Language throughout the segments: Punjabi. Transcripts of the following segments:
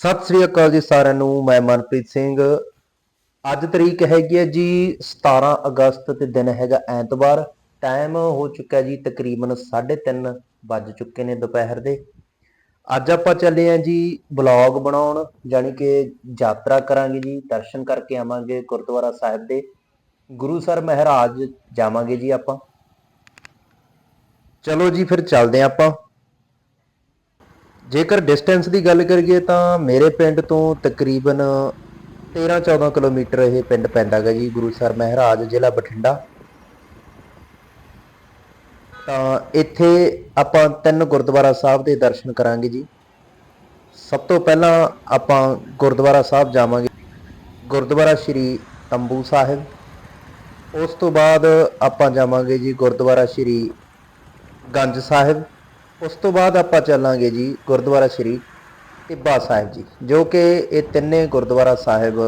ਸਤਿ ਸ੍ਰੀ ਅਕਾਲ ਜੀ ਸਾਰਿਆਂ ਨੂੰ, ਮੈਂ ਮਨਪ੍ਰੀਤ ਸਿੰਘ। ਅੱਜ ਤਰੀਕ ਹੈਗੀ ਹੈ ਜੀ 17 ਅਗਸਤ ਤੇ ਦਿਨ ਹੈਗਾ ਐਤਵਾਰ। ਟਾਈਮ ਹੋ ਚੁੱਕਾ ਜੀ ਤਕਰੀਬਨ 3:30 ਵੱਜ ਚੁੱਕੇ ਨੇ ਦੁਪਹਿਰ ਦੇ। ਅੱਜ ਆਪਾਂ ਚੱਲੇ ਆਂ ਜੀ ਬਲੌਗ ਬਣਾਉਣ ਜਾਣੀ ਕਿ ਯਾਤਰਾ ਕਰਾਂਗੇ ਜੀ, ਦਰਸ਼ਨ ਕਰਕੇ ਆਵਾਂਗੇ ਗੁਰਦੁਆਰਾ ਸਾਹਿਬ ਦੇ। ਗੁਰੂ ਸਰ ਮਹਾਰਾਜ ਜਾਵਾਂਗੇ ਜੀ ਆਪਾਂ। ਚਲੋ ਜੀ, ਫਿਰ ਚੱਲਦੇ ਆਂ ਆਪਾਂ। ਜੇਕਰ ਡਿਸਟੈਂਸ ਦੀ ਗੱਲ ਕਰੀਏ ਤਾਂ ਮੇਰੇ ਪਿੰਡ ਤੋਂ ਤਕਰੀਬਨ 13-14 ਕਿਲੋਮੀਟਰ ਇਹ ਪਿੰਡ ਪੈਂਦਾ ਗਾ ਜੀ, ਗੁਰੂ ਸਰ ਮਹਾਰਾਜ, ਜ਼ਿਲ੍ਹਾ ਬਠਿੰਡਾ। ਤਾਂ ਇੱਥੇ ਆਪਾਂ ਤਿੰਨ ਗੁਰਦੁਆਰਾ ਸਾਹਿਬ ਦੇ ਦਰਸ਼ਨ ਕਰਾਂਗੇ ਜੀ। ਸਭ ਤੋਂ ਪਹਿਲਾਂ ਆਪਾਂ ਗੁਰਦੁਆਰਾ ਸਾਹਿਬ ਜਾਵਾਂਗੇ, ਗੁਰਦੁਆਰਾ ਸ਼੍ਰੀ ਤੰਬੂ ਸਾਹਿਬ। ਉਸ ਤੋਂ ਬਾਅਦ ਆਪਾਂ ਜਾਵਾਂਗੇ ਜੀ ਗੁਰਦੁਆਰਾ ਸ਼੍ਰੀ ਗੰਜ ਸਾਹਿਬ। ਉਸ ਤੋਂ ਬਾਅਦ ਆਪਾਂ ਚੱਲਾਂਗੇ ਜੀ ਗੁਰਦੁਆਰਾ ਸ਼੍ਰੀ ਟਿੱਬਾ ਸਾਹਿਬ ਜੀ, ਜੋ ਕਿ ਇਹ ਤਿੰਨੇ ਗੁਰਦੁਆਰਾ ਸਾਹਿਬ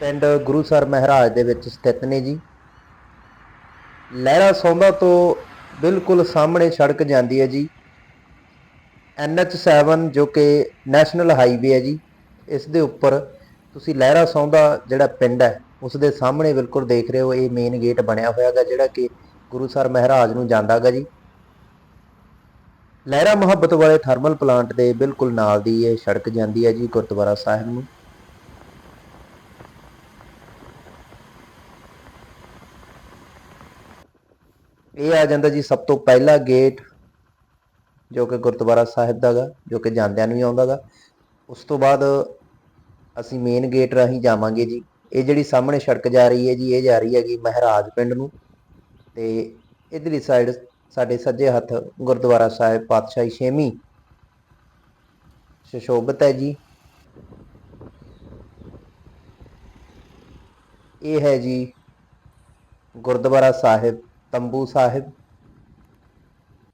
ਪਿੰਡ ਗੁਰੂ ਗੁਰੂਸਰ ਮਹਾਰਾਜ ਦੇ ਵਿੱਚ ਸਥਿਤ ਨੇ ਜੀ। ਲਹਿਰਾ ਸੌਂਦਾ ਤੋਂ ਬਿਲਕੁਲ ਸਾਹਮਣੇ ਸੜਕ ਜਾਂਦੀ ਹੈ ਜੀ। NH7 ਜੋ ਕਿ ਨੈਸ਼ਨਲ ਹਾਈਵੇ ਹੈ ਜੀ, ਇਸ ਦੇ ਉੱਪਰ ਤੁਸੀਂ ਲਹਿਰਾ ਸੌਂਦਾ ਜਿਹੜਾ ਪਿੰਡ ਹੈ, ਉਸ ਦੇ ਸਾਹਮਣੇ ਬਿਲਕੁਲ ਦੇਖ ਰਹੇ ਹੋ, ਇਹ ਮੇਨ ਗੇਟ ਬਣਿਆ ਹੋਇਆ ਹੈਗਾ ਜਿਹੜਾ ਕਿ ਗੁਰੂ ਸਰ ਮਹਾਰਾਜ ਨੂੰ ਜਾਂਦਾ ਹੈਗਾ ਜੀ। ਲਹਿਰਾ ਮੁਹੱਬਤ ਵਾਲੇ ਥਰਮਲ ਪਲਾਂਟ ਦੇ ਬਿਲਕੁਲ ਨਾਲ ਦੀ ਇਹ ਸੜਕ ਜਾਂਦੀ ਹੈ ਜੀ ਗੁਰਦੁਆਰਾ ਸਾਹਿਬ ਨੂੰ। ਇਹ ਆ ਜਾਂਦਾ ਜੀ ਸਭ ਤੋਂ ਪਹਿਲਾ ਗੇਟ ਜੋ ਕਿ ਗੁਰਦੁਆਰਾ ਸਾਹਿਬ ਦਾ ਗਾ, ਜੋ ਕਿ ਜਾਂਦਿਆਂ ਨੂੰ ਹੀ ਆਉਂਦਾ ਗਾ। ਉਸ ਤੋਂ ਬਾਅਦ ਅਸੀਂ ਮੇਨ ਗੇਟ ਰਾਹੀਂ ਜਾਵਾਂਗੇ ਜੀ। ਇਹ ਜਿਹੜੀ ਸਾਹਮਣੇ ਸੜਕ ਜਾ ਰਹੀ ਹੈ ਜੀ, ਇਹ ਜਾ ਰਹੀ ਹੈਗੀ ਮਹਾਰਾਜ ਪਿੰਡ ਨੂੰ। ਤੇ ਇਧਰਲੀ ਸਾਈਡ ਸਾਡੇ ਸੱਜੇ ਹੱਥ ਗੁਰਦੁਆਰਾ ਸਾਹਿਬ ਪਾਤਸ਼ਾਹੀ ਛੇਵੀਂ। ਸ਼ਸ਼ੋਭਤ ਹੈ ਜੀ। ਇਹ ਹੈ ਜੀ ਗੁਰਦੁਆਰਾ ਸਾਹਿਬ, ਤੰਬੂ ਸਾਹਿਬ।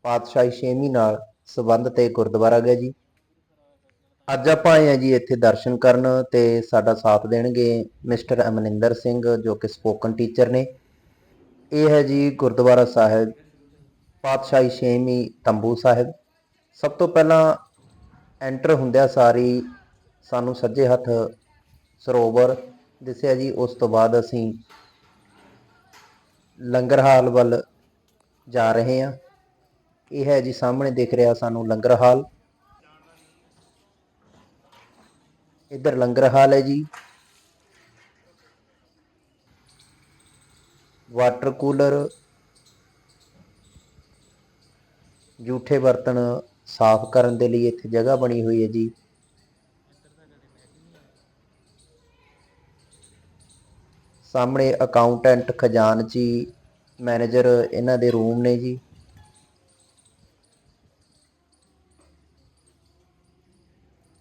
ਪਾਤਸ਼ਾਹੀ ਛੇਵੀਂ ਨਾਲ ਸੰਬੰਧ ਤੇ ਗੁਰਦੁਆਰਾ ਹੈ ਜੀ। ਅੱਜ ਆਪਾਂ ਆਏ ਹਾਂ ਜੀ ਇੱਥੇ ਦਰਸ਼ਨ ਕਰਨ ਤੇ ਸਾਡਾ ਸਾਥ ਦੇਣਗੇ ਮਿਸਟਰ ਅਮਨਿੰਦਰ ਸਿੰਘ, ਜੋ ਕਿ ਸਪੋਕਨ ਟੀਚਰ ਨੇ। ਇਹ ਹੈ ਜੀ ਗੁਰਦੁਆਰਾ ਸਾਹਿਬ ਪਾਤਸ਼ਾਹੀ ਛੇਵੀਂ ਤੰਬੂ ਸਾਹਿਬ। ਸਭ ਤੋਂ ਪਹਿਲਾਂ ਐਂਟਰ ਹੁੰਦਿਆਂ ਸਾਰੀ ਸਾਨੂੰ ਸੱਜੇ ਹੱਥ ਸਰੋਵਰ ਦਿਸਿਆ ਜੀ। ਉਸ ਤੋਂ ਬਾਅਦ ਅਸੀਂ ਲੰਗਰ ਹਾਲ ਵੱਲ ਜਾ ਰਹੇ ਹਾਂ। ਇਹ ਹੈ ਜੀ, ਸਾਹਮਣੇ ਦਿਖ ਰਿਹਾ ਸਾਨੂੰ ਲੰਗਰ ਹਾਲ। ਇੱਧਰ ਲੰਗਰ ਹਾਲ ਹੈ ਜੀ। ਵਾਟਰ ਕੂਲਰ ਜੂਠੇ ਬਰਤਨ ਸਾਫ਼ ਕਰਨ ਦੇ ਲਈ ਇੱਥੇ ਜਗ੍ਹਾ ਬਣੀ ਹੋਈ ਹੈ ਜੀ। ਸਾਹਮਣੇ ਅਕਾਊਂਟੈਂਟ ਖਜ਼ਾਨਚੀ ਮੈਨੇਜਰ ਇਹਨਾਂ ਦੇ ਰੂਮ ਨੇ ਜੀ।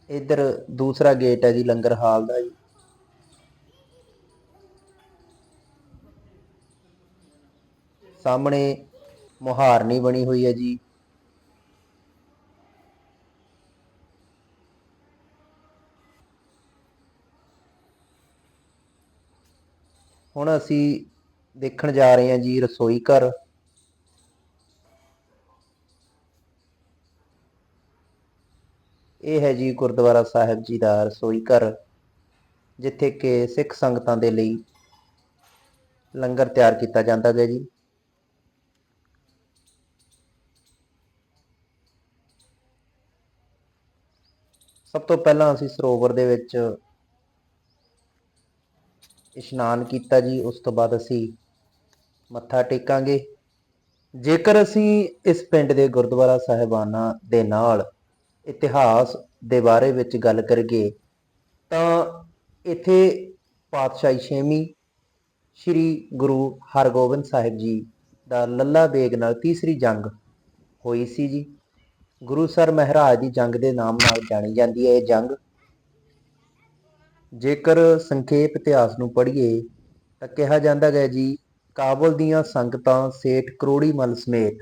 ਇੱਧਰ ਦੂਸਰਾ ਗੇਟ ਹੈ ਜੀ, ਲੰਗਰ ਹਾਲ ਦਾ ਜੀ। ਸਾਹਮਣੇ ਮੁਹਾਰਨੀ ਬਣੀ ਹੋਈ ਹੈ ਜੀ। ਹੁਣ ਅਸੀਂ ਦੇਖਣ ਜਾ ਰਹੇ ਹਾਂ ਜੀ ਰਸੋਈ ਘਰ। ਇਹ ਹੈ ਜੀ ਗੁਰਦੁਆਰਾ ਸਾਹਿਬ ਜੀ ਦਾ ਰਸੋਈ ਘਰ, ਜਿੱਥੇ ਕਿ ਸਿੱਖ ਸੰਗਤਾਂ ਦੇ ਲਈ ਲੰਗਰ ਤਿਆਰ ਕੀਤਾ ਜਾਂਦਾ ਹੈ ਜੀ। ਸਭ ਤੋਂ ਪਹਿਲਾਂ ਅਸੀਂ ਸਰੋਵਰ ਦੇ ਵਿੱਚ ਇਸ਼ਨਾਨ ਕੀਤਾ ਜੀ, ਉਸ ਤੋਂ ਬਾਅਦ ਅਸੀਂ ਮੱਥਾ ਟੇਕਾਂਗੇ। ਜੇਕਰ ਅਸੀਂ ਇਸ ਪਿੰਡ ਦੇ ਗੁਰਦੁਆਰਾ ਸਾਹਿਬਾਨਾਂ ਦੇ ਨਾਲ ਇਤਿਹਾਸ ਦੇ ਬਾਰੇ ਵਿੱਚ ਗੱਲ ਕਰੀਏ, ਤਾਂ ਇੱਥੇ ਪਾਤਸ਼ਾਹੀ ਛੇਵੀਂ ਸ੍ਰੀ ਗੁਰੂ ਹਰਗੋਬਿੰਦ ਸਾਹਿਬ ਜੀ ਦਾ ਲੱਲਾ ਬੇਗ ਨਾਲ ਤੀਸਰੀ ਜੰਗ ਹੋਈ ਸੀ ਜੀ। ਗੁਰੂ ਸਰ ਮਹਾਰਾਜ ਦੀ ਜੰਗ ਦੇ ਨਾਮ ਨਾਲ ਜਾਣੀ ਜਾਂਦੀ ਹੈ ਇਹ ਜੰਗ। ਜੇਕਰ ਸੰਖੇਪ ਇਤਿਹਾਸ ਨੂੰ ਪੜ੍ਹੀਏ, ਤਾਂ ਕਿਹਾ ਜਾਂਦਾ ਹੈ ਜੀ, ਕਾਬਲ ਦੀਆਂ ਸੰਗਤਾਂ ਸੇਠ ਕਰੋੜੀ ਮਲ ਸਮੇਤ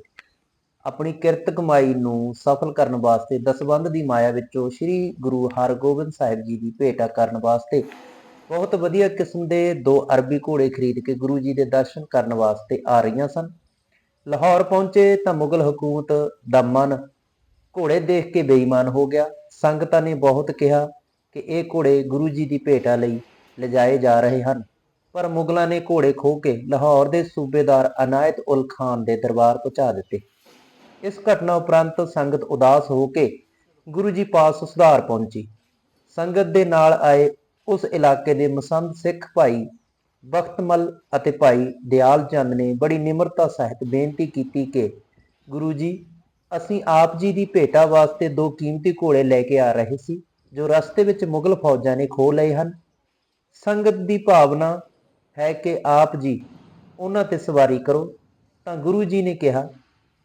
ਆਪਣੀ ਕਿਰਤ ਕਮਾਈ ਨੂੰ ਸਫਲ ਕਰਨ ਵਾਸਤੇ ਦਸਵੰਧ ਦੀ ਮਾਇਆ ਵਿੱਚੋਂ ਸ੍ਰੀ ਗੁਰੂ ਹਰਗੋਬਿੰਦ ਸਾਹਿਬ ਜੀ ਦੀ ਭੇਟਾ ਕਰਨ ਵਾਸਤੇ, ਬਹੁਤ ਵਧੀਆ ਕਿਸਮ ਦੇ ਦੋ ਅਰਬੀ ਘੋੜੇ ਖਰੀਦ ਕੇ ਗੁਰੂ ਜੀ ਦੇ ਦਰਸ਼ਨ ਕਰਨ ਵਾਸਤੇ ਆ ਰਹੀਆਂ ਸਨ। ਲਾਹੌਰ ਪਹੁੰਚੇ ਤਾਂ ਮੁਗਲ ਹਕੂਮਤ ਦਾ ਮਨ ਘੋੜੇ ਦੇਖ ਕੇ ਬੇਈਮਾਨ ਹੋ ਗਿਆ। ਸੰਗਤਾਂ ਨੇ ਬਹੁਤ ਕਿਹਾ ਕਿ ਇਹ ਘੋੜੇ ਗੁਰੂ ਜੀ ਦੀ ਭੇਟਾ ਲਈ ਲਿਜਾਏ ਜਾ ਰਹੇ ਹਨ। ਪਰ ਮੁਗਲਾਂ ਨੇ ਘੋੜੇ ਖੋਹ ਕੇ ਲਾਹੌਰ ਦੇ ਸੂਬੇਦਾਰ ਅਨਾਇਤ ਉਲ ਖਾਨ ਦੇ ਦਰਬਾਰ ਪਹੁੰਚਾ ਦਿੱਤੇ। ਇਸ ਘਟਨਾ ਉਪਰੰਤ ਸੰਗਤ ਉਦਾਸ ਹੋ ਕੇ ਗੁਰੂ ਜੀ ਪਾਸ ਸੁਧਾਰ ਪਹੁੰਚੀ। ਸੰਗਤ ਦੇ ਨਾਲ ਆਏ ਉਸ ਇਲਾਕੇ ਦੇ ਮਸੰਦ ਸਿੱਖ ਭਾਈ ਬਖਤਮਲ ਅਤੇ ਭਾਈ ਦਿਆਲ ਚੰਦ ਨੇ ਬੜੀ ਨਿਮਰਤਾ ਸਹਿਤ ਬੇਨਤੀ ਕੀਤੀ ਕਿ ਗੁਰੂ ਜੀ, ਅਸੀਂ ਆਪ ਜੀ ਦੀ ਭੇਟਾ ਵਾਸਤੇ ਦੋ ਕੀਮਤੀ ਘੋੜੇ ਲੈ ਕੇ ਆ ਰਹੇ ਸੀ। ਜੋ ਰਸਤੇ ਵਿੱਚ ਮੁਗਲ ਫੌਜਾਂ ਨੇ ਖੋਹ ਲਏ ਹਨ, ਸੰਗਤ ਦੀ ਭਾਵਨਾ ਹੈ ਕਿ ਆਪ ਜੀ ਉਹਨਾਂ ਤੇ ਸਵਾਰੀ ਕਰੋ। ਤਾਂ ਗੁਰੂ ਜੀ ਨੇ ਕਿਹਾ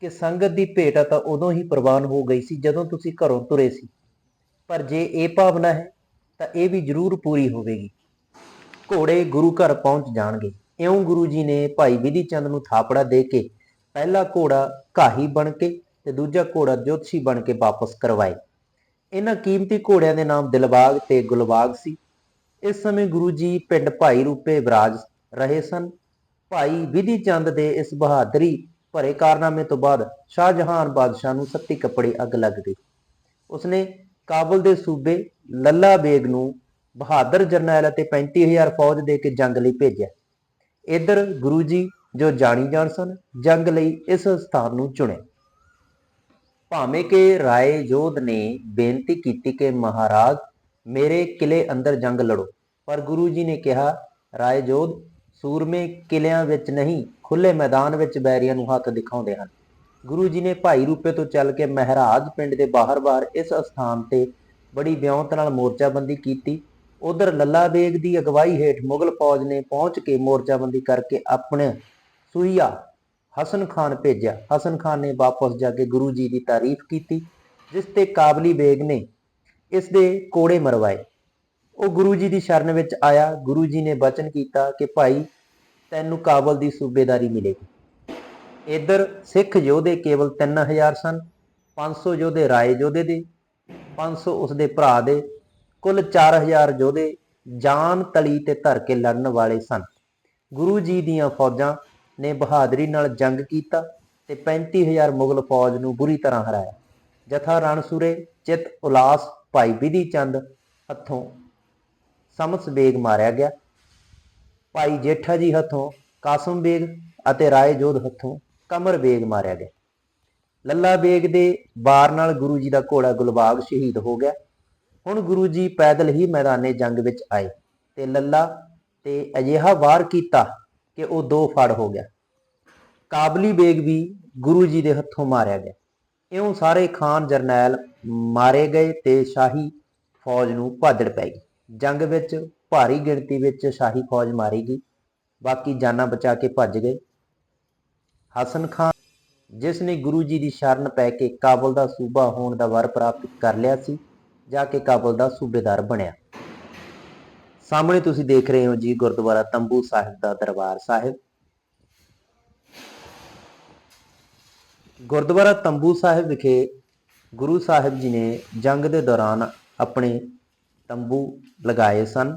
ਕਿ ਸੰਗਤ ਦੀ ਭੇਟਾ ਤਾਂ ਉਦੋਂ ਹੀ ਪ੍ਰਵਾਨ ਹੋ ਗਈ ਸੀ, ਜਦੋਂ ਤੁਸੀਂ ਘਰੋਂ ਤੁਰੇ ਸੀ। ਪਰ ਜੇ ਇਹ ਭਾਵਨਾ ਹੈ, ਤਾਂ ਇਹ ਵੀ ਜ਼ਰੂਰ ਪੂਰੀ ਹੋਵੇਗੀ। ਘੋੜੇ ਗੁਰੂ ਘਰ ਪਹੁੰਚ ਜਾਣਗੇ। ਇਉਂ ਗੁਰੂ ਜੀ ਨੇ ਭਾਈ ਵਿਧੀ ਚੰਦ ਨੂੰ ਥਾਪੜਾ ਦੇ ਕੇ ਪਹਿਲਾ ਘੋੜਾ ਘਾਹੀ ਬਣ ਕੇ ਤੇ ਦੂਜਾ ਘੋੜਾ ਜੋਤਸ਼ੀ ਬਣ ਕੇ ਵਾਪਸ ਕਰਵਾਏ। ਇਹਨਾਂ ਕੀਮਤੀ ਘੋੜਿਆਂ ਦੇ ਨਾਮ ਦਿਲਬਾਗ ਤੇ ਗੁਲਬਾਗ ਸੀ। ਇਸ ਸਮੇਂ ਗੁਰੂ ਜੀ ਪਿੰਡ ਭਾਈ ਰੂਪੇ ਵਿਰਾਜ ਰਹੇ ਸਨ। ਭਾਈ ਵਿਧੀ ਚੰਦ ਦੇ ਇਸ ਬਹਾਦਰੀ ਭਰੇ ਕਾਰਨਾਮੇ ਤੋਂ ਬਾਅਦ ਸ਼ਾਹਜਹਾਨ ਬਾਦਸ਼ਾਹ ਨੂੰ ਸੱਤੀ ਕੱਪੜੇ ਅੱਗ ਲੱਗ ਗਈ। ਉਸਨੇ ਕਾਬਲ ਦੇ ਸੂਬੇ ਲੱਲਾ ਬੇਗ ਨੂੰ ਬਹਾਦਰ ਜਰਨੈਲ ਅਤੇ 35000 ਫੌਜ ਦੇ ਕੇ ਜੰਗ ਲਈ ਭੇਜਿਆ। ਇਧਰ ਗੁਰੂ ਜੀ ਜੋ ਜਾਣੀ ਜਾਣ ਸਨ, ਜੰਗ ਲਈ ਇਸ ਸਥਾਨ ਨੂੰ ਚੁਣਿਆ। ਭਾਵੇਂ ਕਿ ਰਾਏ ਜੋਧ ਨੇ ਬੇਨਤੀ ਕੀਤੀ ਕਿ ਮਹਾਰਾਜ ਮੇਰੇ ਕਿਲੇ ਅੰਦਰ ਜੰਗ ਲੜੋ, ਪਰ ਗੁਰੂ ਜੀ ਨੇ ਕਿਹਾ, ਰਾਏ ਜੋਧ ਸੂਰਮੇ ਕਿਲਿਆਂ ਵਿੱਚ ਨਹੀਂ ਖੁੱਲੇ ਮੈਦਾਨ ਵਿੱਚ ਬੈਰੀਆਂ ਨੂੰ ਹੱਥ ਦਿਖਾਉਂਦੇ ਹਨ। ਗੁਰੂ ਜੀ ਨੇ ਭਾਈ ਰੂਪੇ ਤੋਂ ਚੱਲ ਕੇ ਮਹਿਰਾਜ ਪਿੰਡ ਦੇ ਬਾਹਰ-ਬਾਹਰ ਇਸ ਅਸਥਾਨ ਤੇ ਬੜੀ ਵਿਉਂਤ ਨਾਲ ਮੋਰਚਾਬੰਦੀ ਕੀਤੀ। ਉਧਰ ਲੱਲਾ ਬੇਗ ਦੀ ਅਗਵਾਈ ਹੇਠ ਮੁਗਲ ਫੌਜ ਨੇ ਪਹੁੰਚ ਕੇ ਮੋਰਚਾਬੰਦੀ ਕਰਕੇ ਆਪਣੇ ਸੂਈਆ ਹਸਨ ਖਾਨ ਭੇਜਿਆ। ਹਸਨ ਖਾਨ ਨੇ ਵਾਪਸ ਜਾ ਕੇ ਗੁਰੂ ਜੀ ਦੀ ਤਾਰੀਫ ਕੀਤੀ, ਜਿਸ ਤੇ ਕਾਬਲੀ ਬੇਗ ਨੇ ਇਸ ਦੇ ਕੋੜੇ ਮਰਵਾਏ। ਉਹ ਗੁਰੂ ਜੀ ਦੀ ਸ਼ਰਨ ਵਿੱਚ ਆਇਆ। ਗੁਰੂ ਜੀ ਨੇ ਬਚਨ ਕੀਤਾ ਕਿ, ਭਾਈ, ਤੈਨੂੰ ਕਾਬਲ ਦੀ ਸੂਬੇਦਾਰੀ ਮਿਲੇਗੀ। ਇਧਰ ਸਿੱਖ ਯੋਧੇ ਕੇਵਲ 3000 ਸਨ 500 ਯੋਧੇ ਰਾਏ ਯੋਧੇ ਦੇ 500 ਉਸ ਦੇ ਭਰਾ ਦੇ, ਕੁੱਲ 4000 ਯੋਧੇ ਜਾਨ ਤਲੀ ਤੇ ਧਰ ਕੇ ਲੜਨ ਵਾਲੇ ਸਨ। ਗੁਰੂ ਜੀ ਦੀਆਂ ਫੌਜਾਂ ਨੇ ਬਹਾਦਰੀ ਨਾਲ ਜੰਗ ਕੀਤਾ ਤੇ 35000 ਮੁਗਲ ਫੌਜ ਨੂੰ ਬੁਰੀ ਤਰ੍ਹਾਂ ਹਰਾਇਆ। ਜਥਾ ਰਣਸੂਰੇ, ਚਿਤ ਉਲਾਸ, ਭਾਈ ਵਿਧੀ ਚੰਦ ਹੱਥੋਂ ਸਮਸ ਬੇਗ ਮਾਰਿਆ ਗਿਆ। ਭਾਈ ਜੇਠਾ ਜੀ ਹੱਥੋਂ ਕਾਸਮ ਬੇਗ ਅਤੇ ਰਾਏ ਜੋਧ ਹੱਥੋਂ ਕਮਰ ਬੇਗ ਮਾਰਿਆ ਗਿਆ। ਲੱਲਾ ਬੇਗ ਦੇ ਬਾਰ ਨਾਲ ਗੁਰੂ ਜੀ ਦਾ ਘੋੜਾ ਗੁਲਬਾਗ ਸ਼ਹੀਦ ਹੋ ਗਿਆ। ਹੁਣ ਗੁਰੂ ਜੀ ਪੈਦਲ ਹੀ ਮੈਦਾਨੇ ਜੰਗ ਵਿੱਚ ਆਏ ਤੇ ਲੱਲਾ ਤੇ ਅਜਿਹਾ ਵਾਰ ਕੀਤਾ ਕਿ ਉਹ ਦੋ ਫੜ ਹੋ ਗਿਆ। ਕਾਬਲੀ ਬੇਗ ਵੀ ਗੁਰੂ ਜੀ ਦੇ ਹੱਥੋਂ ਮਾਰਿਆ ਗਿਆ। ਇਉਂ ਸਾਰੇ ਖਾਨ ਜਰਨੈਲ ਮਾਰੇ ਗਏ ਤੇ ਸ਼ਾਹੀ ਫੌਜ ਨੂੰ ਭਾਜੜ ਪੈ ਗਈ। ਜੰਗ ਵਿੱਚ ਭਾਰੀ ਗਿਣਤੀ ਵਿੱਚ ਸ਼ਾਹੀ ਫੌਜ ਮਾਰੀ ਗਈ। ਬਾਕੀ ਜਾਨਾਂ ਬਚਾ ਕੇ ਭੱਜ ਗਏ। ਹਸਨ ਖਾਨ, ਜਿਸ ਨੇ ਗੁਰੂ ਜੀ ਦੀ ਸ਼ਰਨ ਪੈ ਕੇ ਕਾਬਲ ਦਾ ਸੂਬਾ ਹੋਣ ਦਾ ਵਰ ਪ੍ਰਾਪਤ ਕਰ ਲਿਆ ਸੀ, ਜਾ ਕੇ ਕਾਬਲ ਦਾ ਸੂਬੇਦਾਰ ਬਣਿਆ। ਸਾਹਮਣੇ ਤੁਸੀਂ ਦੇਖ ਰਹੇ ਹੋ ਜੀ ਗੁਰਦੁਆਰਾ ਤੰਬੂ ਸਾਹਿਬ ਦਾ ਦਰਬਾਰ ਸਾਹਿਬ। ਗੁਰਦੁਆਰਾ ਤੰਬੂ ਸਾਹਿਬ ਵਿਖੇ ਗੁਰੂ ਸਾਹਿਬ ਜੀ ਨੇ ਜੰਗ ਦੇ ਦੌਰਾਨ ਆਪਣੇ ਤੰਬੂ ਲਗਾਏ ਸਨ।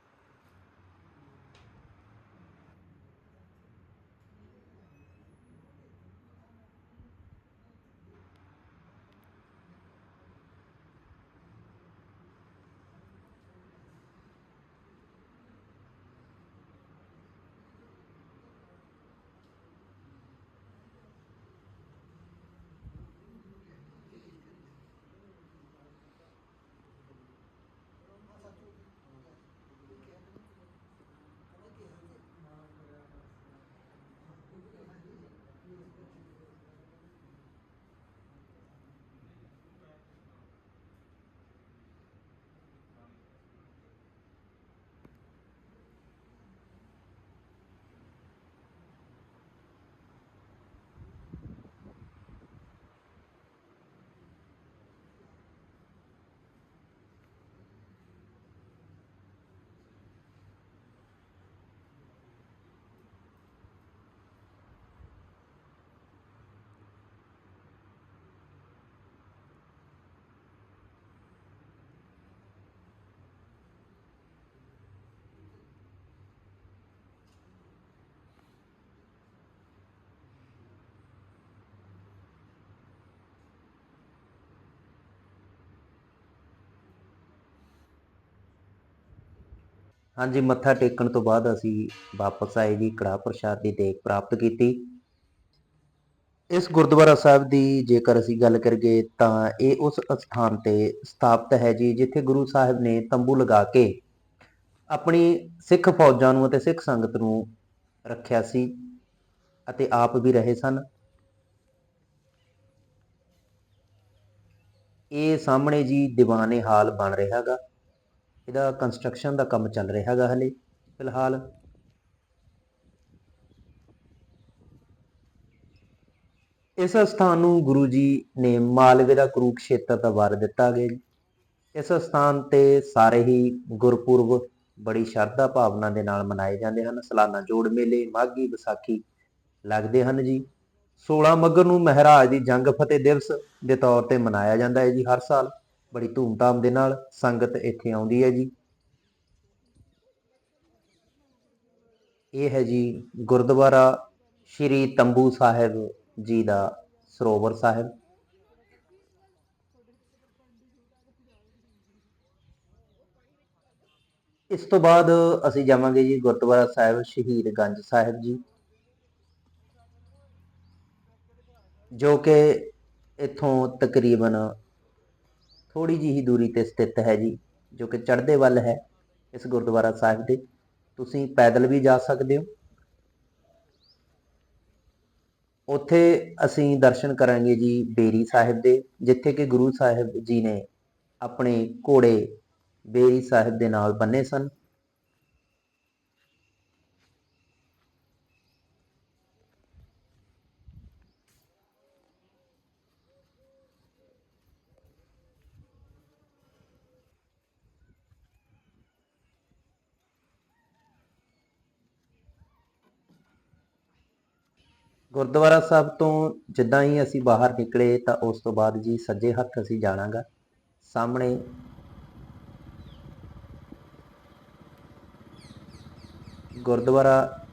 ਹਾਂਜੀ, ਮੱਥਾ ਟੇਕਣ ਤੋਂ ਬਾਅਦ ਅਸੀਂ ਵਾਪਸ ਆਏ ਜੀ, ਕੜਾਹ ਪ੍ਰਸ਼ਾਦ ਦੀ ਦੇਖ ਪ੍ਰਾਪਤ ਕੀਤੀ। ਇਸ ਗੁਰਦੁਆਰਾ ਸਾਹਿਬ ਦੀ ਜੇਕਰ ਅਸੀਂ ਗੱਲ ਕਰੀਏ ਤਾਂ ਇਹ ਉਸ ਸਥਾਨ ਤੇ ਸਥਾਪਿਤ ਹੈ ਜੀ, ਜਿੱਥੇ ਗੁਰੂ ਸਾਹਿਬ ਨੇ ਤੰਬੂ ਲਗਾ ਕੇ ਆਪਣੀ ਸਿੱਖ ਫੌਜਾਂ ਨੂੰ ਅਤੇ ਸਿੱਖ ਸੰਗਤ ਨੂੰ ਰੱਖਿਆ ਸੀ ਅਤੇ ਆਪ ਵੀ ਰਹੇ ਸਨ। ਇਹ ਸਾਹਮਣੇ ਜੀ ਦੀਵਾਨੇ ਹਾਲ ਬਣ ਰਿਹਾ ਹੈਗਾ। ਇਹਦਾ ਕੰਸਟਰਕਸ਼ਨ ਦਾ ਕੰਮ ਚੱਲ ਰਿਹਾ ਹੈਗਾ ਹਲੇ, ਫਿਲਹਾਲ। ਇਸ ਸਥਾਨ ਨੂੰ ਗੁਰੂ ਜੀ ਨੇ ਮਾਲਵੇ ਦਾ ਕੁਰੂਕਸ਼ੇਤਰ ਦਾ ਵਾਰ ਦਿੱਤਾ ਗਿਆ ਜੀ। ਇਸ ਸਥਾਨ ਤੇ ਸਾਰੇ ਹੀ ਗੁਰਪੁਰਬ ਬੜੀ ਸ਼ਰਧਾ ਭਾਵਨਾ ਦੇ ਨਾਲ ਮਨਾਏ ਜਾਂਦੇ ਹਨ। ਸਾਲਾਨਾ ਜੋੜ ਮੇਲੇ, ਮਾਘੀ, ਵਿਸਾਖੀ ਲੱਗਦੇ ਹਨ ਜੀ। 16 ਮੱਘਰ ਨੂੰ ਮਹਾਰਾਜ ਦੀ ਜੰਗ ਫਤਿਹ ਦਿਵਸ ਦੇ ਤੌਰ ਤੇ ਮਨਾਇਆ ਜਾਂਦਾ ਹੈ ਜੀ ਹਰ ਸਾਲ। ਬੜੀ ਧੂਮਧਾਮ ਦੇ ਨਾਲ ਸੰਗਤ ਇੱਥੇ ਆਉਂਦੀ ਹੈ ਜੀ। ਇਹ ਹੈ ਜੀ ਗੁਰਦੁਆਰਾ ਸ਼੍ਰੀ ਤੰਬੂ ਸਾਹਿਬ ਜੀ ਦਾ ਸਰੋਵਰ ਸਾਹਿਬ। ਇਸ ਤੋਂ ਬਾਅਦ ਅਸੀਂ ਜਾਵਾਂਗੇ ਜੀ ਗੁਰਦੁਆਰਾ ਸਾਹਿਬ ਸ਼ਹੀਦ ਗੰਜ ਸਾਹਿਬ ਜੀ, ਜੋ ਕਿ ਇੱਥੋਂ ਤਕਰੀਬਨ ਥੋੜੀ ਜਿਹੀ ਹੀ ਦੂਰੀ ਤੇ ਸਥਿਤ ਹੈ ਜੀ, ਜੋ ਕਿ ਚੜ੍ਹਦੇ ਵੱਲ ਹੈ ਇਸ ਗੁਰਦੁਆਰਾ ਸਾਹਿਬ ਦੇ। ਤੁਸੀਂ ਪੈਦਲ ਵੀ ਜਾ ਸਕਦੇ ਹੋ। ਉੱਥੇ ਅਸੀਂ ਦਰਸ਼ਨ ਕਰਾਂਗੇ ਜੀ ਬੇਰੀ ਸਾਹਿਬ ਦੇ, ਜਿੱਥੇ ਕਿ ਗੁਰੂ ਸਾਹਿਬ ਜੀ ਨੇ ਆਪਣੇ ਘੋੜੇ ਬੇਰੀ ਸਾਹਿਬ ਦੇ ਨਾਲ ਬੰਨੇ ਸਨ। ਗੁਰਦੁਆਰਾ ਸਾਹਿਬ ਤੋਂ ਜਿੱਦਾਂ ਹੀ ਅਸੀਂ ਬਾਹਰ ਨਿਕਲੇ ਤਾਂ ਉਸ ਤੋਂ ਬਾਅਦ ਜੀ ਸੱਜੇ ਹੱਥ ਅਸੀਂ ਜਾਣਾਗਾ। ਸਾਹਮਣੇ ਗੁਰਦੁਆਰਾ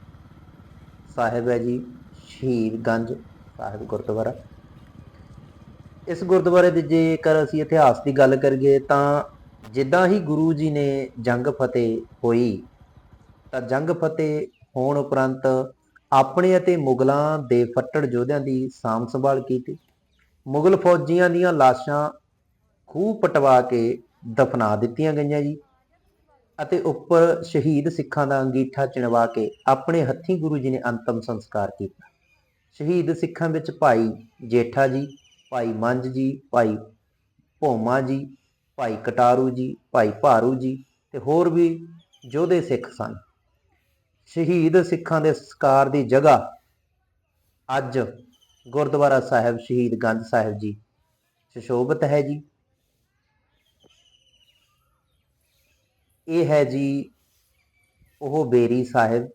ਸਾਹਿਬ ਹੈ ਜੀ ਸ਼ਹੀਦਗੰਜ ਸਾਹਿਬ ਗੁਰਦੁਆਰਾ। ਇਸ ਗੁਰਦੁਆਰੇ ਦੇ ਜੇਕਰ ਅਸੀਂ ਇਤਿਹਾਸ ਦੀ ਗੱਲ ਕਰੀਏ ਤਾਂ ਜਿੱਦਾਂ ਹੀ ਗੁਰੂ ਜੀ ਨੇ ਜੰਗ ਫਤਿਹ ਹੋਈ ਤਾਂ ਜੰਗ ਫਤਿਹ ਹੋਣ ਉਪਰੰਤ ਆਪਣੇ ਅਤੇ ਮੁਗਲਾਂ ਦੇ ਫੱਟੜ ਯੋਧਿਆਂ ਦੀ ਸਾਂਭ ਸੰਭਾਲ ਕੀਤੀ। ਮੁਗਲ ਫੌਜੀਆਂ ਦੀਆਂ ਲਾਸ਼ਾਂ ਖੂਹ ਪਟਵਾ ਕੇ ਦਫਨਾ ਦਿੱਤੀਆਂ ਗਈਆਂ ਜੀ ਅਤੇ ਉੱਪਰ ਸ਼ਹੀਦ ਸਿੱਖਾਂ ਦਾ ਅੰਗੀਠਾ ਚਿਣਵਾ ਕੇ ਆਪਣੇ ਹੱਥੀਂ ਗੁਰੂ ਜੀ ਨੇ ਅੰਤਮ ਸੰਸਕਾਰ ਕੀਤਾ। ਸ਼ਹੀਦ ਸਿੱਖਾਂ ਵਿੱਚ ਭਾਈ ਜੇਠਾ ਜੀ, ਭਾਈ ਮੰਜ ਜੀ, ਭਾਈ ਭੋਮਾ ਜੀ, ਭਾਈ ਕਟਾਰੂ ਜੀ, ਭਾਈ ਭਾਰੂ ਜੀ ਤੇ ਹੋਰ ਵੀ ਯੋਧੇ ਸਿੱਖ ਸਨ। ਸ਼ਹੀਦ ਸਿੱਖਾਂ ਦੇ ਸੰਸਕਾਰ ਦੀ ਜਗ੍ਹਾ ਅੱਜ ਗੁਰਦੁਆਰਾ ਸਾਹਿਬ ਸ਼ਹੀਦ ਗੰਜ ਸਾਹਿਬ ਜੀ ਸੁਸ਼ੋਭਿਤ ਹੈ ਜੀ। ਇਹ ਹੈ ਜੀ ਉਹ ਬੇਰੀ ਸਾਹਿਬ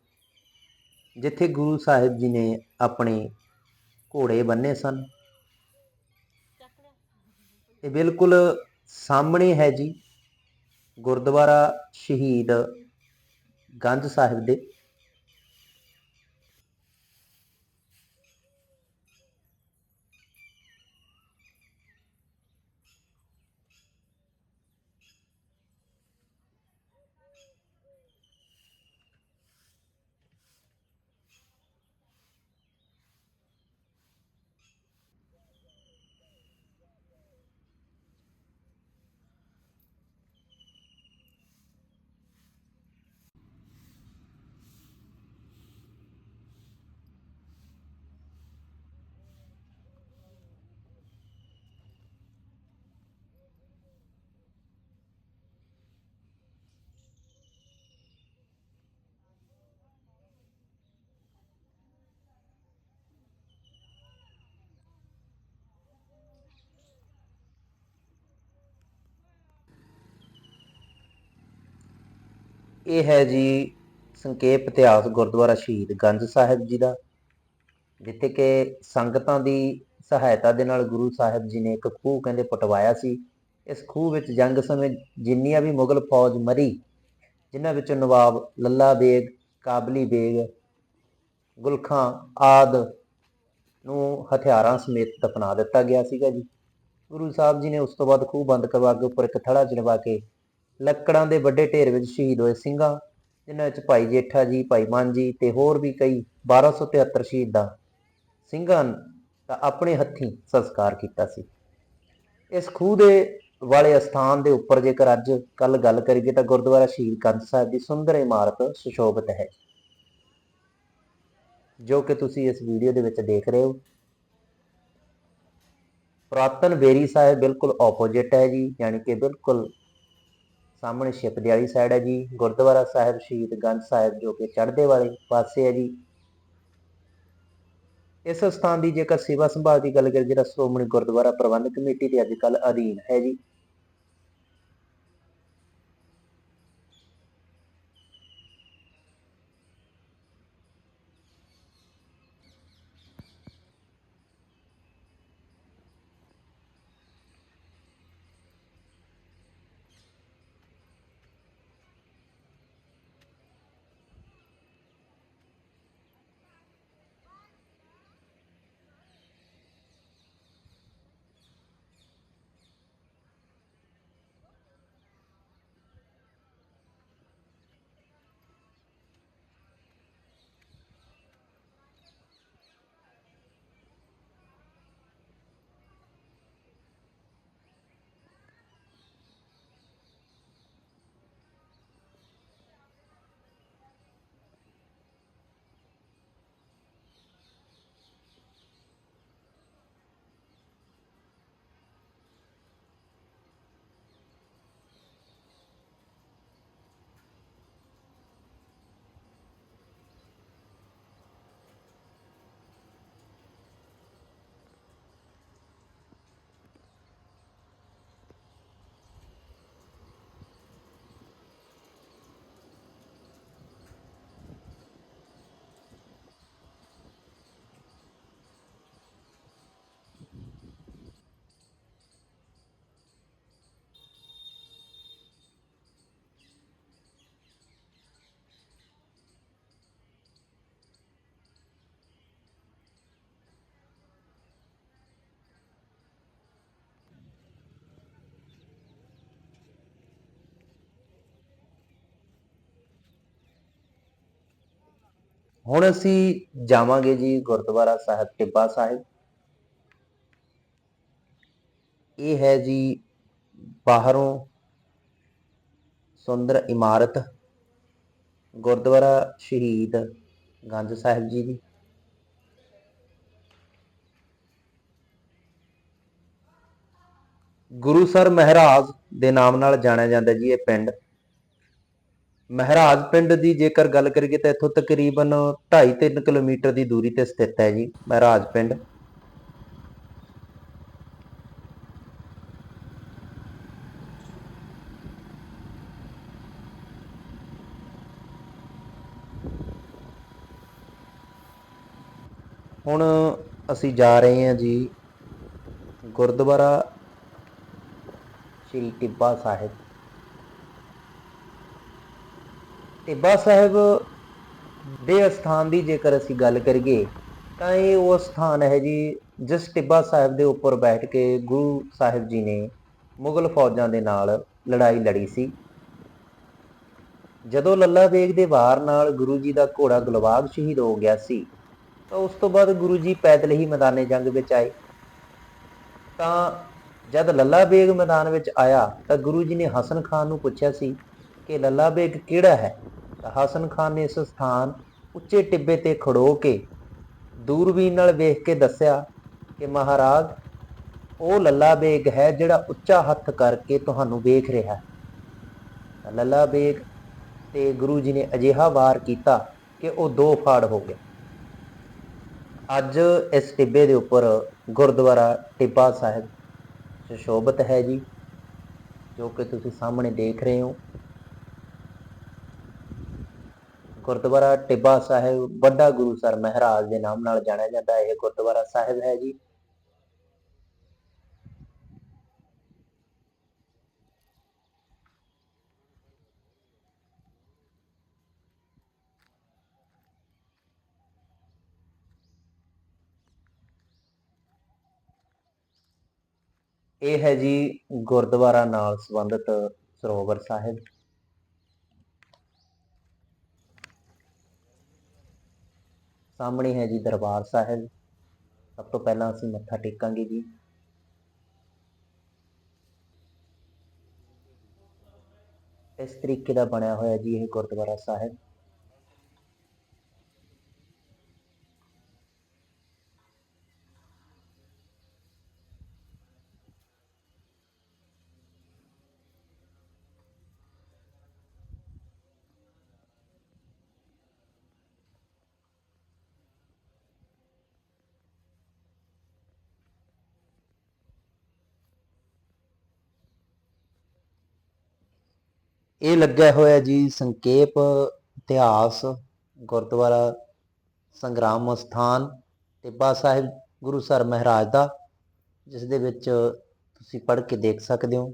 ਜਿੱਥੇ ਗੁਰੂ ਸਾਹਿਬ ਜੀ ਨੇ ਆਪਣੇ ਘੋੜੇ ਬੰਨੇ ਸਨ। ਇਹ ਬਿਲਕੁਲ ਸਾਹਮਣੇ ਹੈ ਜੀ ਗੁਰਦੁਆਰਾ ਸ਼ਹੀਦ ਗੰਜ ਸਾਹਿਬ ਦੇ। ਇਹ ਹੈ ਜੀ ਸੰਖੇਪ ਇਤਿਹਾਸ ਗੁਰਦੁਆਰਾ ਸ਼ਹੀਦ ਗੰਜ ਸਾਹਿਬ ਜੀ ਦਾ, ਜਿੱਥੇ ਕਿ ਸੰਗਤਾਂ ਦੀ ਸਹਾਇਤਾ ਦੇ ਨਾਲ ਗੁਰੂ ਸਾਹਿਬ ਜੀ ਨੇ ਇੱਕ ਖੂਹ ਕਹਿੰਦੇ ਪਟਵਾਇਆ ਸੀ। ਇਸ ਖੂਹ ਵਿੱਚ ਜੰਗ ਸਮੇਂ ਜਿੰਨੀਆਂ ਵੀ ਮੁਗਲ ਫੌਜ ਮਰੀ, ਜਿਨ੍ਹਾਂ ਵਿੱਚੋਂ ਨਵਾਬ ਲੱਲਾ ਬੇਗ, ਕਾਬਲੀ ਬੇਗ, ਗੁਲਖਾਂ ਆਦ ਨੂੰ ਹਥਿਆਰਾਂ ਸਮੇਤ ਦਫਨਾ ਦਿੱਤਾ ਗਿਆ ਸੀਗਾ ਜੀ। ਗੁਰੂ ਸਾਹਿਬ ਜੀ ਨੇ ਉਸ ਤੋਂ ਬਾਅਦ ਖੂਹ ਬੰਦ ਕਰਵਾ ਕੇ ਉੱਪਰ ਇੱਕ ਥੜਾ ਚਿਣਵਾ ਕੇ ਲੱਕੜਾਂ ਦੇ ਵੱਡੇ ਢੇਰ ਵਿੱਚ ਸ਼ਹੀਦ ਹੋਏ ਸਿੰਘਾਂ, ਜਿਨ੍ਹਾਂ ਵਿੱਚ ਭਾਈ ਜੇਠਾ ਜੀ, ਭਾਈ ਮਾਨ ਜੀ ਤੇ ਹੋਰ ਵੀ ਕਈ 1273 ਸ਼ਹੀਦਾਂ ਸਿੰਘਾਂ ਦਾ ਆਪਣੇ ਹੱਥੀਂ ਸੰਸਕਾਰ ਕੀਤਾ ਸੀ। ਇਸ ਖੂਹ ਦੇ ਵਾਲੇ ਸਥਾਨ ਦੇ ਉੱਪਰ ਜੇਕਰ ਅੱਜ ਕੱਲ ਗੱਲ ਕਰੀਏ ਤਾਂ ਗੁਰਦੁਆਰਾ ਸ਼ਹੀਦ ਕੰਧ ਸਾਹਿਬ ਦੀ ਸੁੰਦਰ ਇਮਾਰਤ ਸੁਸ਼ੋਭਿਤ ਹੈ, ਜੋ ਕਿ ਤੁਸੀਂ ਇਸ ਵੀਡੀਓ ਦੇ ਵਿੱਚ ਦੇਖ ਰਹੇ ਹੋ। ਪੁਰਾਤਨ ਬੇਰੀ ਸਾਹਿਬ ਬਿਲਕੁਲ ਆਪੋਜ਼ਿਟ ਹੈ ਜੀ, ਯਾਨੀ ਕਿ ਬਿਲਕੁਲ ਸਾਹਮਣੇ ਸ਼ਿਪ ਵਾਲੀ ਸਾਈਡ ਹੈ ਜੀ, ਗੁਰਦੁਆਰਾ ਸਾਹਿਬ, ਸ਼ਹੀਦ ਗੰਜ ਸਾਹਿਬ ਜੋ ਕਿ ਚੜ੍ਹਦੇ ਵਾਲੇ ਪਾਸੇ ਹੈ ਜੀ। ਇਸ ਸਥਾਨ ਦੀ ਜੇਕਰ ਸੇਵਾ ਸੰਭਾਲ ਦੀ ਗੱਲ ਕਰੀਏ, ਜਿਹੜਾ ਸ਼੍ਰੋਮਣੀ ਗੁਰਦੁਆਰਾ ਪ੍ਰਬੰਧਕ ਕਮੇਟੀ ਦੇ ਅੱਜ ਕੱਲ ਅਧੀਨ ਹੈ ਜੀ। ਹੁਣ ਅਸੀਂ ਜਾਵਾਂਗੇ ਜੀ ਗੁਰਦੁਆਰਾ ਸਾਹਿਬ ਟਿੱਬਾ ਸਾਹਿਬ। ਇਹ ਹੈ ਜੀ ਬਾਹਰੋਂ ਸੁੰਦਰ ਇਮਾਰਤ, ਗੁਰਦੁਆਰਾ ਸ਼ਹੀਦ ਗੰਜ ਸਾਹਿਬ ਜੀ ਦੀ। ਗੁਰੂ ਸਰ ਮਹਾਰਾਜ ਦੇ ਨਾਮ ਨਾਲ ਜਾਣਿਆ ਜਾਂਦਾ ਜੀ ਇਹ ਪਿੰਡ। ਮਹਾਰਾਜ ਪਿੰਡ ਦੀ ਜੇਕਰ ਗੱਲ ਕਰੀਏ ਤਾਂ ਇੱਥੋਂ ਤਕਰੀਬਨ 2.5-3 ਕਿਲੋਮੀਟਰ ਦੀ ਦੂਰੀ ਤੇ ਸਥਿਤ ਹੈ ਜੀ ਮਹਾਰਾਜ ਪਿੰਡ। ਹੁਣ ਅਸੀਂ ਜਾ ਰਹੇ ਹਾਂ ਜੀ ਗੁਰਦੁਆਰਾ ਸ਼੍ਰੀ ਟਿੱਬਾ ਸਾਹਿਬ। ਟਿੱਬਾ ਸਾਹਿਬ ਦੇ ਸਥਾਨ ਦੀ ਜੇਕਰ ਅਸੀਂ ਗੱਲ ਕਰੀਏ, ਤਾਂ ਇਹ ਉਹ ਸਥਾਨ ਹੈ ਜੀ, ਜਿਸ ਟਿੱਬਾ ਸਾਹਿਬ ਦੇ ਉੱਪਰ ਬੈਠ ਕੇ ਗੁਰੂ ਸਾਹਿਬ ਜੀ ਨੇ ਮੁਗਲ ਫੌਜਾਂ ਦੇ ਨਾਲ ਲੜਾਈ ਲੜੀ ਸੀ। ਜਦੋਂ ਲੱਲਾ ਬੇਗ ਦੇ ਵਾਰ ਨਾਲ ਗੁਰੂ ਜੀ ਦਾ ਘੋੜਾ ਗੁਲਬਾਗ ਸ਼ਹੀਦ ਹੋ ਗਿਆ ਸੀ, ਤਾਂ ਉਸ ਤੋਂ ਬਾਅਦ ਗੁਰੂ ਜੀ ਪੈਦਲ ਹੀ ਮੈਦਾਨੇ ਜੰਗ ਵਿੱਚ ਆਏ। ਤਾਂ ਜਦ ਲੱਲਾ ਬੇਗ ਮੈਦਾਨ ਵਿੱਚ ਆਇਆ, ਤਾਂ ਗੁਰੂ ਜੀ ਨੇ ਹਸਨ ਖਾਨ ਨੂੰ ਪੁੱਛਿਆ ਸੀ ਕਿ ਲੱਲਾ ਬੇਗ ਕਿਹੜਾ ਹੈ? ਤਾਂ ਹਸਨ ਖਾਨ ਨੇ ਇਸ ਸਥਾਨ ਉੱਚੇ ਟਿੱਬੇ ਤੇ ਖੜੋ ਕੇ ਦੂਰਬੀਨ ਨਾਲ ਵੇਖ ਕੇ ਦੱਸਿਆ ਕਿ ਮਹਾਰਾਜ, ਉਹ ਲੱਲਾ ਬੇਗ ਹੈ ਜਿਹੜਾ ਉੱਚਾ ਹੱਥ ਕਰਕੇ ਤੁਹਾਨੂੰ ਵੇਖ ਰਿਹਾ ਹੈ। ਲੱਲਾ ਬੇਗ ਤੇ ਗੁਰੂ ਜੀ ਨੇ ਅਜਿਹਾ ਵਾਰ ਕੀਤਾ ਕਿ ਉਹ ਦੋ ਫਾੜ ਹੋ ਗਿਆ ਅੱਜ ਇਸ ਟਿੱਬੇ ਦੇ ਉੱਪਰ ਗੁਰਦੁਆਰਾ ਟਿੱਬਾ ਸਾਹਿਬ ਸੁਸ਼ੋਭਿਤ ਹੈ ਜੀ, ਜੋ ਕਿ ਤੁਸੀਂ ਸਾਹਮਣੇ ਦੇਖ ਰਹੇ ਹੋ। ਗੁਰਦੁਆਰਾ ਟਿੱਬਾ ਸਾਹਿਬ, ਵੱਡਾ ਗੁਰੂ ਸਰ ਮਹਾਰਾਜ ਦੇ ਨਾਮ ਨਾਲ ਜਾਣਿਆ ਜਾਂਦਾ, ਇਹ ਗੁਰਦੁਆਰਾ ਸਾਹਿਬ ਹੈ ਜੀ। ਇਹ ਹੈ ਜੀ ਗੁਰਦੁਆਰਾ ਨਾਲ ਸੰਬੰਧਿਤ ਸਰੋਵਰ ਸਾਹਿਬ। ਸਾਹਮਣੇ ਹੈ ਜੀ ਦਰਬਾਰ ਸਾਹਿਬ। ਸਭ ਤੋਂ ਪਹਿਲਾਂ ਅਸੀਂ ਮੱਥਾ ਟੇਕਾਂਗੇ ਜੀ। ਇਸ ਤਰੀਕੇ ਦਾ ਬਣਿਆ ਹੋਇਆ ਜੀ ਇਹ ਗੁਰਦੁਆਰਾ ਸਾਹਿਬ। ਇਹ ਲੱਗਿਆ ਹੋਇਆ ਜੀ ਸੰਖੇਪ, ਇਤਿਹਾਸ, ਗੁਰਦੁਆਰਾ, ਸੰਗਰਾਮ ਅਸਥਾਨ ਟਿੱਬਾ ਸਾਹਿਬ ਗੁਰੂ ਸਰ ਮਹਾਰਾਜ ਦਾ, ਜਿਸ ਦੇ ਵਿੱਚ ਤੁਸੀਂ ਪੜ੍ਹ ਕੇ ਦੇਖ ਸਕਦੇ ਹੋ।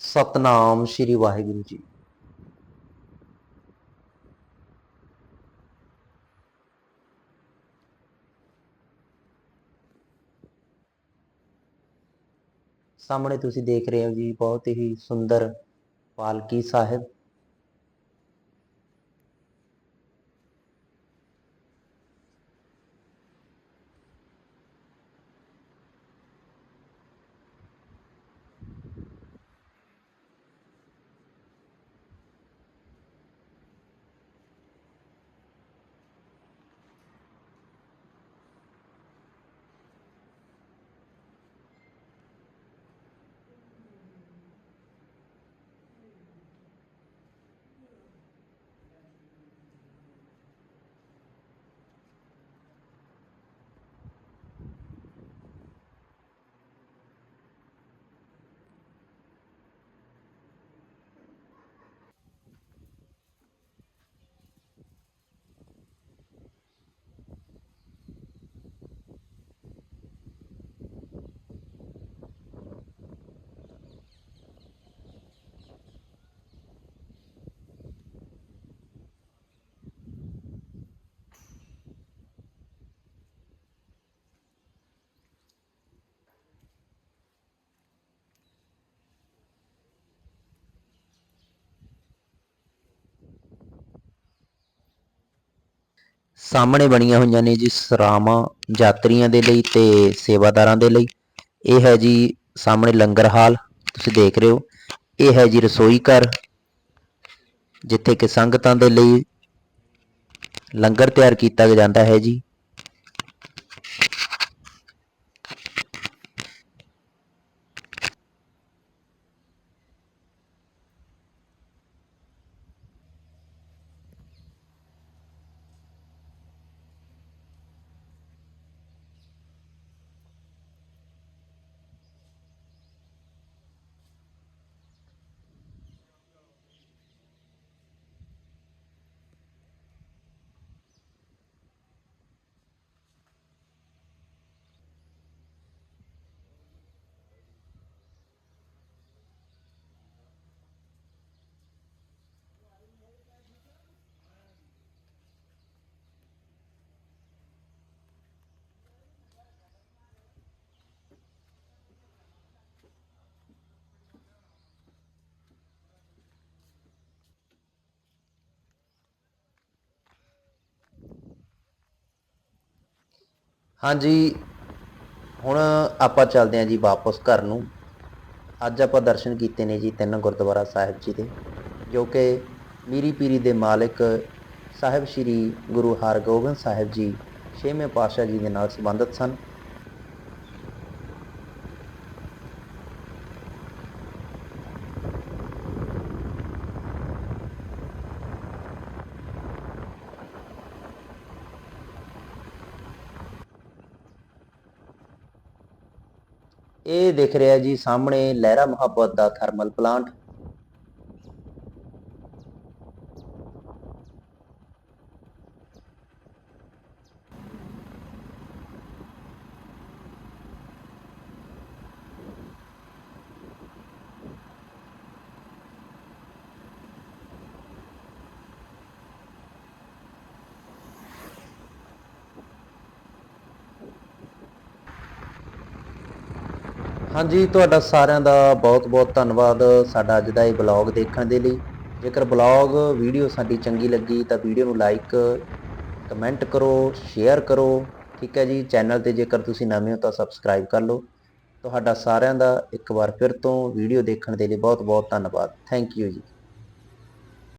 ਸਤਨਾਮ ਸ੍ਰੀ ਵਾਹਿਗੁਰੂ ਜੀ ਸਾਹਮਣੇ ਤੁਸੀਂ ਦੇਖ ਰਹੇ ਹੋ ਜੀ ਬਹੁਤ ਹੀ ਸੁੰਦਰ ਪਾਲਕੀ ਸਾਹਿਬ ਸਾਹਮਣੇ ਬਣੀਆਂ ਹੋਈਆਂ ਨੇ ਜੀ ਸਰਾਵਾਂ ਯਾਤਰੀਆਂ ਦੇ ਲਈ ਤੇ ਸੇਵਾਦਾਰਾਂ ਦੇ ਲਈ। ਇਹ ਹੈ ਜੀ ਸਾਹਮਣੇ ਲੰਗਰ ਹਾਲ, ਤੁਸੀਂ ਦੇਖ ਰਹੇ ਹੋ। ਇਹ ਹੈ ਜੀ ਰਸੋਈ ਘਰ, ਜਿੱਥੇ ਕਿ ਸੰਗਤਾਂ ਦੇ ਲਈ ਲੰਗਰ ਤਿਆਰ ਕੀਤਾ ਜਾਂਦਾ ਹੈ ਜੀ। ਹਾਂਜੀ, ਹੁਣ ਆਪਾਂ ਚੱਲਦੇ ਹਾਂ ਜੀ ਵਾਪਸ ਘਰ ਨੂੰ। ਅੱਜ ਆਪਾਂ ਦਰਸ਼ਨ ਕੀਤੇ ਨੇ ਜੀ ਤਿੰਨ ਗੁਰਦੁਆਰਾ ਸਾਹਿਬ ਜੀ ਦੇ, ਜੋ ਕਿ ਮੀਰੀ ਪੀਰੀ ਦੇ ਮਾਲਕ ਸਾਹਿਬ ਸ੍ਰੀ ਗੁਰੂ ਹਰਗੋਬਿੰਦ ਸਾਹਿਬ ਜੀ ਛੇਵੇਂ ਪਾਤਸ਼ਾਹ ਜੀ ਦੇ ਨਾਲ ਸੰਬੰਧਿਤ ਸਨ। ਇਹ ਦਿਖ ਰਿਹਾ ਜੀ ਸਾਹਮਣੇ ਲਹਿਰਾ ਮੁਹੱਬਤ ਦਾ ਥਰਮਲ ਪਲਾਂਟ। ਹਾਂਜੀ, ਤੁਹਾਡਾ ਸਾਰਿਆਂ ਦਾ ਬਹੁਤ-ਬਹੁਤ ਧੰਨਵਾਦ ਸਾਡਾ ਅੱਜ ਦਾ ਇਹ ਬਲੌਗ ਦੇਖਣ ਦੇ ਲਈ। ਜੇਕਰ ਬਲੌਗ ਵੀਡੀਓ ਸਾਡੀ ਚੰਗੀ ਲੱਗੀ ਤਾਂ ਵੀਡੀਓ ਨੂੰ ਲਾਈਕ, ਕਮੈਂਟ ਕਰੋ, ਸ਼ੇਅਰ ਕਰੋ, ਠੀਕ ਹੈ ਜੀ। ਚੈਨਲ ਤੇ ਜੇਕਰ ਤੁਸੀਂ ਨਵੇਂ ਹੋ ਤਾਂ ਸਬਸਕ੍ਰਾਈਬ ਕਰ ਲਓ। ਤੁਹਾਡਾ ਸਾਰਿਆਂ ਦਾ ਇੱਕ ਵਾਰ ਫਿਰ ਤੋਂ ਵੀਡੀਓ ਦੇਖਣ ਦੇ ਲਈ ਬਹੁਤ-ਬਹੁਤ ਧੰਨਵਾਦ। ਥੈਂਕ ਯੂ ਜੀ।